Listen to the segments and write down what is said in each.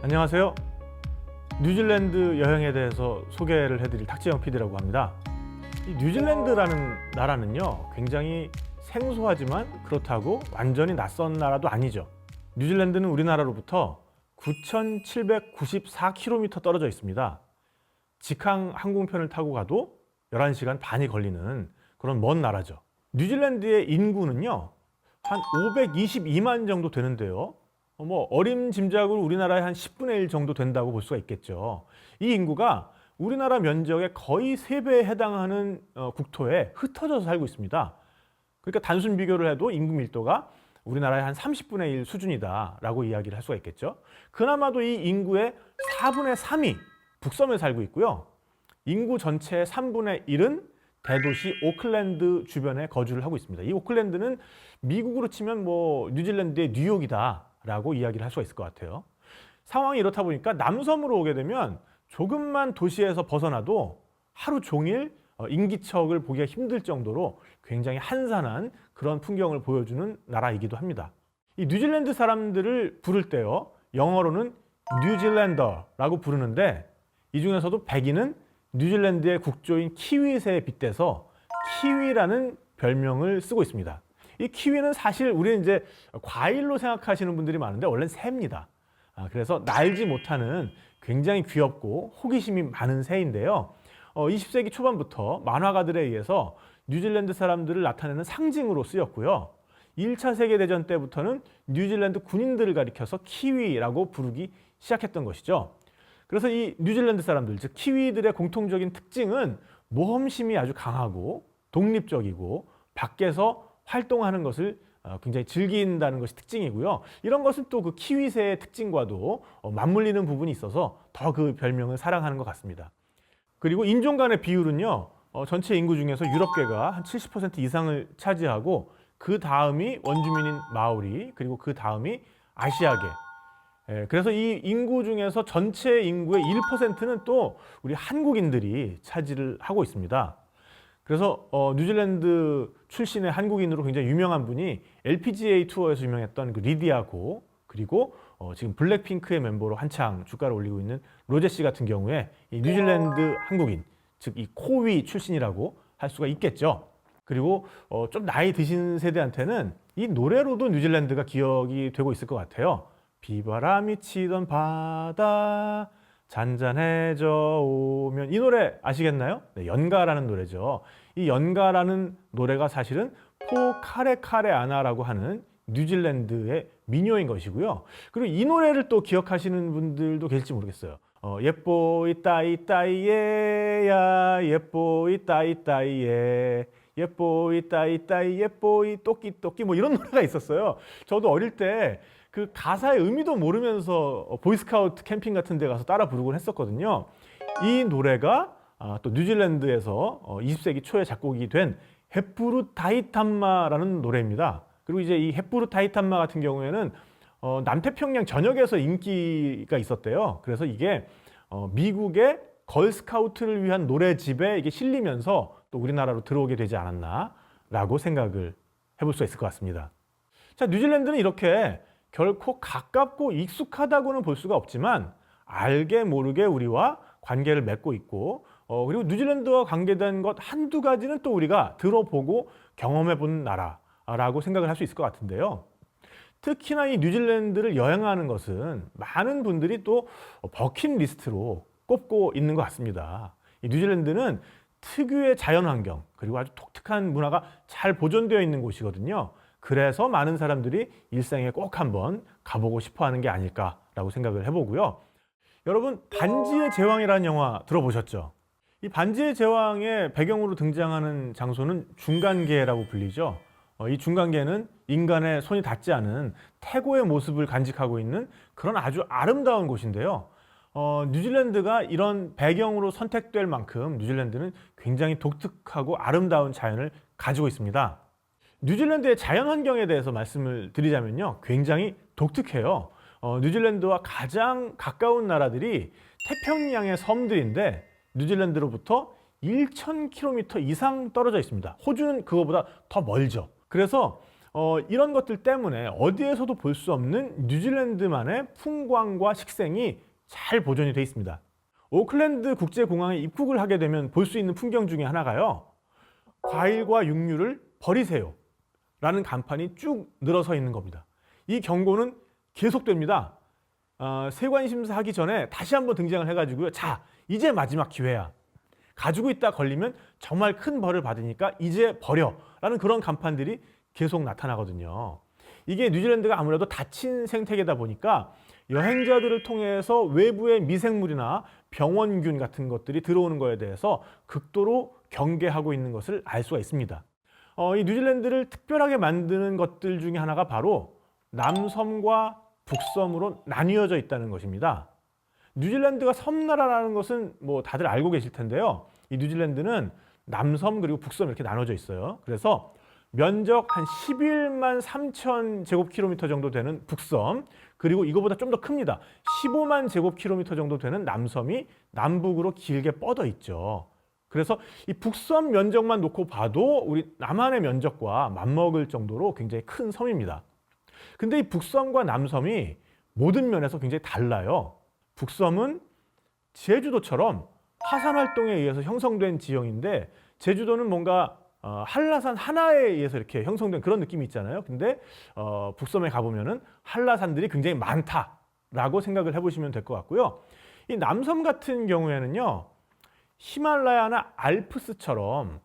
안녕하세요. 뉴질랜드 여행에 대해서 소개를 해드릴 탁재영 PD라고 합니다. 이 뉴질랜드라는 나라는요, 굉장히 생소하지만 그렇다고 완전히 낯선 나라도 아니죠. 뉴질랜드는 우리나라로부터 9,794km 떨어져 있습니다. 직항 항공편을 타고 가도 11시간 반이 걸리는 그런 먼 나라죠. 뉴질랜드의 인구는요, 한 522만 정도 되는데요. 어, 뭐 어림짐작으로 우리나라의 한 10분의 1 정도 된다고 볼 수가 있겠죠. 이 인구가 우리나라 면적의 거의 3배에 해당하는 어, 국토에 흩어져서 살고 있습니다. 그러니까 단순 비교를 해도 인구 밀도가 우리나라의 한 30분의 1 수준이다라고 이야기를 할 수가 있겠죠. 그나마도 이 인구의 4분의 3이 북섬에 살고 있고요. 인구 전체의 3분의 1은 대도시 오클랜드 주변에 거주를 하고 있습니다. 이 오클랜드는 미국으로 치면 뭐 뉴질랜드의 뉴욕이다 라고 이야기를 할 수가 있을 것 같아요. 상황이 이렇다 보니까 남섬으로 오게 되면 조금만 도시에서 벗어나도 하루 종일 어, 인기척을 보기가 힘들 정도로 굉장히 한산한 그런 풍경을 보여주는 나라이기도 합니다. 이 뉴질랜드 사람들을 부를 때요, 영어로는 뉴질랜더라고 부르는데 이 중에서도 백인은 뉴질랜드의 국조인 키위새에 빗대서 키위라는 별명을 쓰고 있습니다. 이 키위는 사실 우리는 이제 과일로 생각하시는 분들이 많은데 원래는 새입니다. 아, 그래서 날지 못하는 굉장히 귀엽고 호기심이 많은 새인데요. 어, 20세기 초반부터 만화가들에 의해서 뉴질랜드 사람들을 나타내는 상징으로 쓰였고요. 1차 세계대전 때부터는 뉴질랜드 군인들을 가리켜서 키위라고 부르기 시작했던 것이죠. 그래서 이 뉴질랜드 사람들, 즉 키위들의 공통적인 특징은 모험심이 아주 강하고 독립적이고 밖에서 활동하는 것을 어, 굉장히 즐긴다는 것이 특징이고요. 이런 것은 또 그 키위새의 특징과도 어, 맞물리는 부분이 있어서 더 그 별명을 사랑하는 것 같습니다. 그리고 인종 간의 비율은요, 어, 전체 인구 중에서 유럽계가 한 70% 이상을 차지하고 그 다음이 원주민인 마오리, 그리고 그 다음이 아시아계, 예, 그래서 이 인구 중에서 전체 인구의 1%는 또 우리 한국인들이 차지를 하고 있습니다. 그래서 어, 뉴질랜드 출신의 한국인으로 굉장히 유명한 분이 LPGA 투어에서 유명했던 그 리디아 고 그리고 어, 지금 블랙핑크의 멤버로 한창 주가를 올리고 있는 로제 씨 같은 경우에 이 뉴질랜드 한국인 즉 이 코위 출신이라고 할 수가 있겠죠. 그리고 어, 좀 나이 드신 세대한테는 이 노래로도 뉴질랜드가 기억이 되고 있을 것 같아요. 비바람이 치던 바다 잔잔해져 오면 이 노래 아시겠나요? 네, 연가라는 노래죠. 이 연가라는 노래가 사실은 포 카레 카레 아나라고 하는 뉴질랜드의 민요인 것이고요. 그리고 이 노래를 또 기억하시는 분들도 계실지 모르겠어요. 어, 예뽀이 따이 따이예야 예뽀이 따이 따이예 예뽀이 따이 따이 예뽀이 또끼 또끼 뭐 이런 노래가 있었어요. 저도 어릴 때 그 가사의 의미도 모르면서 보이스카우트 캠핑 같은 데 가서 따라 부르곤 했었거든요. 이 노래가 아, 또 뉴질랜드에서 어, 20세기 초에 작곡이 된 햇부르 타이탄마라는 노래입니다. 그리고 이제 이 햇부르 타이탄마 같은 경우에는 어, 남태평양 전역에서 인기가 있었대요. 그래서 이게 어, 미국의 걸스카우트를 위한 노래집에 이게 실리면서 또 우리나라로 들어오게 되지 않았나라고 생각을 해볼 수 있을 것 같습니다. 자, 뉴질랜드는 이렇게 결코 가깝고 익숙하다고는 볼 수가 없지만 알게 모르게 우리와 관계를 맺고 있고 어, 그리고 뉴질랜드와 관계된 것 한두 가지는 또 우리가 들어보고 경험해 본 나라라고 생각을 할 수 있을 것 같은데요. 특히나 이 뉴질랜드를 여행하는 것은 많은 분들이 또 버킷리스트로 꼽고 있는 것 같습니다. 이 뉴질랜드는 특유의 자연환경 그리고 아주 독특한 문화가 잘 보존되어 있는 곳이거든요. 그래서 많은 사람들이 일생에 꼭 한번 가보고 싶어 하는 게 아닐까라고 생각을 해보고요. 여러분, 반지의 제왕이라는 영화 들어보셨죠? 이 반지의 제왕의 배경으로 등장하는 장소는 중간계라고 불리죠. 어, 이 중간계는 인간의 손이 닿지 않은 태고의 모습을 간직하고 있는 그런 아주 아름다운 곳인데요. 어, 뉴질랜드가 이런 배경으로 선택될 만큼 뉴질랜드는 굉장히 독특하고 아름다운 자연을 가지고 있습니다. 뉴질랜드의 자연 환경에 대해서 말씀을 드리자면요. 굉장히 독특해요. 어, 뉴질랜드와 가장 가까운 나라들이 태평양의 섬들인데 뉴질랜드로부터 1,000km 이상 떨어져 있습니다. 호주는 그거보다 더 멀죠. 그래서 어, 이런 것들 때문에 어디에서도 볼 수 없는 뉴질랜드만의 풍광과 식생이 잘 보존이 돼 있습니다. 오클랜드 국제공항에 입국을 하게 되면 볼 수 있는 풍경 중에 하나가요. 과일과 육류를 버리세요. 라는 간판이 쭉 늘어서 있는 겁니다. 이 경고는 계속됩니다. 어, 세관 심사 하기 전에 다시 한번 등장을 해가지고요. 자, 이제 마지막 기회야. 가지고 있다 걸리면 정말 큰 벌을 받으니까 이제 버려. 라는 그런 간판들이 계속 나타나거든요. 이게 뉴질랜드가 아무래도 닫힌 생태계다 보니까 여행자들을 통해서 외부의 미생물이나 병원균 같은 것들이 들어오는 거에 대해서 극도로 경계하고 있는 것을 알 수가 있습니다. 어, 이 뉴질랜드를 특별하게 만드는 것들 중에 하나가 바로 남섬과 북섬으로 나뉘어져 있다는 것입니다. 뉴질랜드가 섬나라라는 것은 뭐 다들 알고 계실 텐데요. 이 뉴질랜드는 남섬 그리고 북섬 이렇게 나눠져 있어요. 그래서 면적 한 11만 3천 제곱킬로미터 정도 되는 북섬 그리고 이거보다 좀 더 큽니다. 15만 제곱킬로미터 정도 되는 남섬이 남북으로 길게 뻗어 있죠. 그래서 이 북섬 면적만 놓고 봐도 우리 남한의 면적과 맞먹을 정도로 굉장히 큰 섬입니다. 근데 이 북섬과 남섬이 모든 면에서 굉장히 달라요. 북섬은 제주도처럼 화산 활동에 의해서 형성된 지형인데 제주도는 뭔가 어, 한라산 하나에 의해서 이렇게 형성된 그런 느낌이 있잖아요. 근데 어, 북섬에 가보면은 한라산들이 굉장히 많다라고 생각을 해보시면 될 것 같고요. 이 남섬 같은 경우에는요, 히말라야나 알프스처럼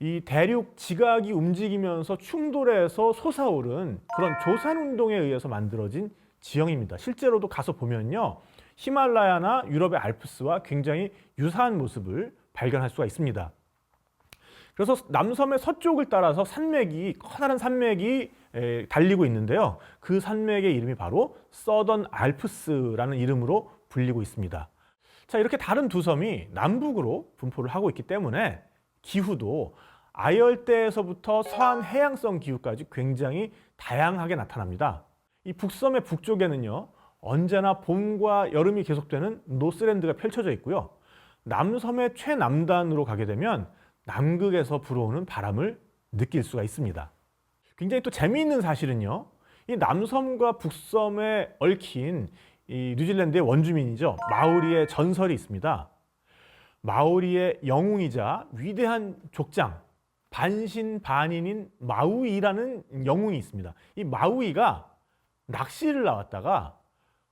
이 대륙 지각이 움직이면서 충돌해서 솟아오른 그런 조산 운동에 의해서 만들어진 지형입니다. 실제로도 가서 보면요. 히말라야나 유럽의 알프스와 굉장히 유사한 모습을 발견할 수가 있습니다. 그래서 남섬의 서쪽을 따라서 산맥이 커다란 산맥이 에, 달리고 있는데요. 그 산맥의 이름이 바로 서던 알프스라는 이름으로 불리고 있습니다. 자, 이렇게 다른 두 섬이 남북으로 분포를 하고 있기 때문에 기후도 아열대에서부터 서한 해양성 기후까지 굉장히 다양하게 나타납니다. 이 북섬의 북쪽에는요, 언제나 봄과 여름이 계속되는 노스랜드가 펼쳐져 있고요. 남섬의 최남단으로 가게 되면 남극에서 불어오는 바람을 느낄 수가 있습니다. 굉장히 또 재미있는 사실은요. 이 남섬과 북섬에 얽힌 이 뉴질랜드의 원주민이죠. 마오리의 전설이 있습니다. 마오리의 영웅이자 위대한 족장 반신반인인 마우이라는 영웅이 있습니다. 이 마우이가 낚시를 나왔다가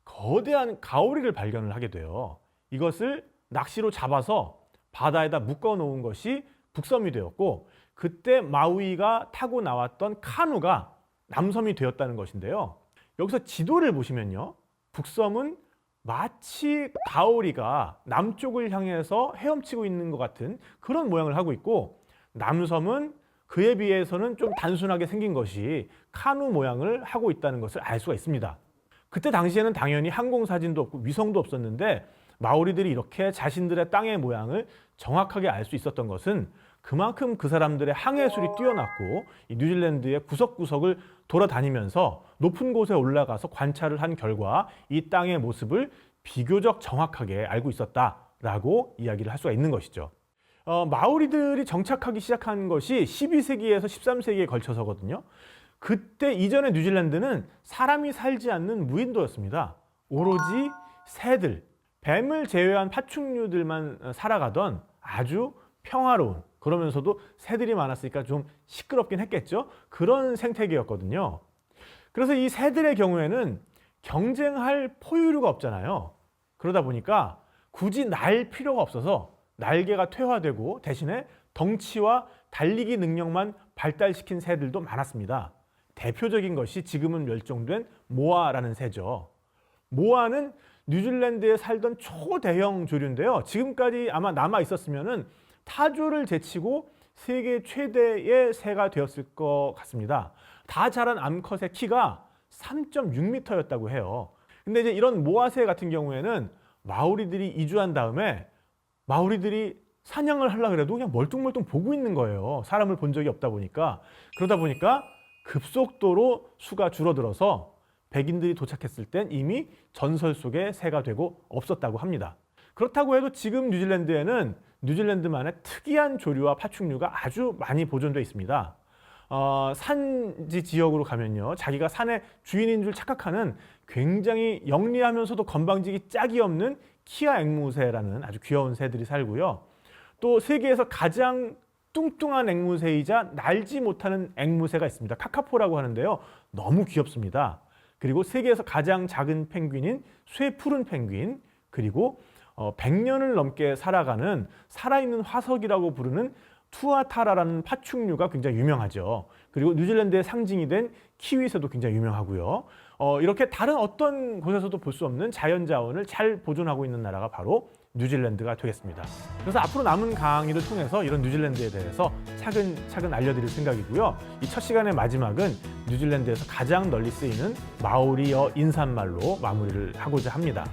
거대한 가오리를 발견을 하게 돼요. 이것을 낚시로 잡아서 바다에다 묶어 놓은 것이 북섬이 되었고 그때 마우이가 타고 나왔던 카누가 남섬이 되었다는 것인데요. 여기서 지도를 보시면요. 북섬은 마치 가오리가 남쪽을 향해서 헤엄치고 있는 것 같은 그런 모양을 하고 있고 남섬은 그에 비해서는 좀 단순하게 생긴 것이 카누 모양을 하고 있다는 것을 알 수가 있습니다. 그때 당시에는 당연히 항공사진도 없고 위성도 없었는데 마오리들이 이렇게 자신들의 땅의 모양을 정확하게 알 수 있었던 것은 그만큼 그 사람들의 항해술이 뛰어났고 이 뉴질랜드의 구석구석을 돌아다니면서 높은 곳에 올라가서 관찰을 한 결과 이 땅의 모습을 비교적 정확하게 알고 있었다라고 이야기를 할 수가 있는 것이죠. 어, 마오리들이 정착하기 시작한 것이 12세기에서 13세기에 걸쳐서거든요. 그때 이전의 뉴질랜드는 사람이 살지 않는 무인도였습니다. 오로지 새들, 뱀을 제외한 파충류들만 살아가던 아주 평화로운 그러면서도 새들이 많았으니까 좀 시끄럽긴 했겠죠. 그런 생태계였거든요. 그래서 이 새들의 경우에는 경쟁할 포유류가 없잖아요. 그러다 보니까 굳이 날 필요가 없어서 날개가 퇴화되고 대신에 덩치와 달리기 능력만 발달시킨 새들도 많았습니다. 대표적인 것이 지금은 멸종된 모아라는 새죠. 모아는 뉴질랜드에 살던 초대형 조류인데요. 지금까지 아마 남아 있었으면은 타조를 제치고 세계 최대의 새가 되었을 것 같습니다. 다 자란 암컷의 키가 3.6m였다고 해요. 근데 이제 이런 모아새 같은 경우에는 마오리들이 이주한 다음에 마오리들이 사냥을 하려 그래도 그냥 멀뚱멀뚱 보고 있는 거예요. 사람을 본 적이 없다 보니까. 그러다 보니까 급속도로 수가 줄어들어서 백인들이 도착했을 땐 이미 전설 속의 새가 되고 없었다고 합니다. 그렇다고 해도 지금 뉴질랜드에는 뉴질랜드만의 특이한 조류와 파충류가 아주 많이 보존되어 있습니다. 어, 산지 지역으로 가면요. 자기가 산의 주인인 줄 착각하는 굉장히 영리하면서도 건방지기 짝이 없는 키아 앵무새라는 아주 귀여운 새들이 살고요. 또 세계에서 가장 뚱뚱한 앵무새이자 날지 못하는 앵무새가 있습니다. 카카포라고 하는데요. 너무 귀엽습니다. 그리고 세계에서 가장 작은 펭귄인 쇠푸른 펭귄, 그리고 어, 100년을 넘게 살아가는 살아있는 화석이라고 부르는 투아타라라는 파충류가 굉장히 유명하죠. 그리고 뉴질랜드의 상징이 된 키위새도 굉장히 유명하고요. 어, 이렇게 다른 어떤 곳에서도 볼 수 없는 자연 자원을 잘 보존하고 있는 나라가 바로 뉴질랜드가 되겠습니다. 그래서 앞으로 남은 강의를 통해서 이런 뉴질랜드에 대해서 차근차근 알려드릴 생각이고요. 이 첫 시간의 마지막은 뉴질랜드에서 가장 널리 쓰이는 마오리어 인사말로 마무리를 하고자 합니다.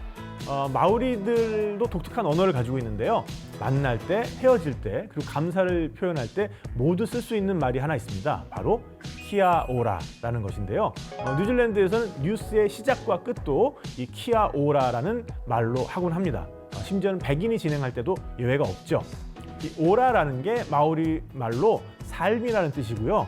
어, 마오리들도 독특한 언어를 가지고 있는데요. 만날 때, 헤어질 때, 그리고 감사를 표현할 때 모두 쓸 수 있는 말이 하나 있습니다. 바로 키아오라라는 것인데요. 어, 뉴질랜드에서는 뉴스의 시작과 끝도 이 키아오라라는 말로 하곤 합니다. 어, 심지어는 백인이 진행할 때도 예외가 없죠. 이 오라라는 게 마오리 말로 삶이라는 뜻이고요.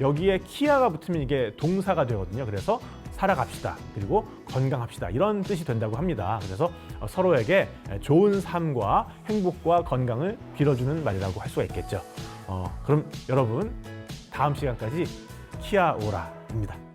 여기에 키아가 붙으면 이게 동사가 되거든요. 그래서 살아갑시다. 그리고 건강합시다. 이런 뜻이 된다고 합니다. 그래서 어, 서로에게 좋은 삶과 행복과 건강을 빌어주는 말이라고 할 수가 있겠죠. 어, 그럼 여러분 다음 시간까지 키아오라입니다.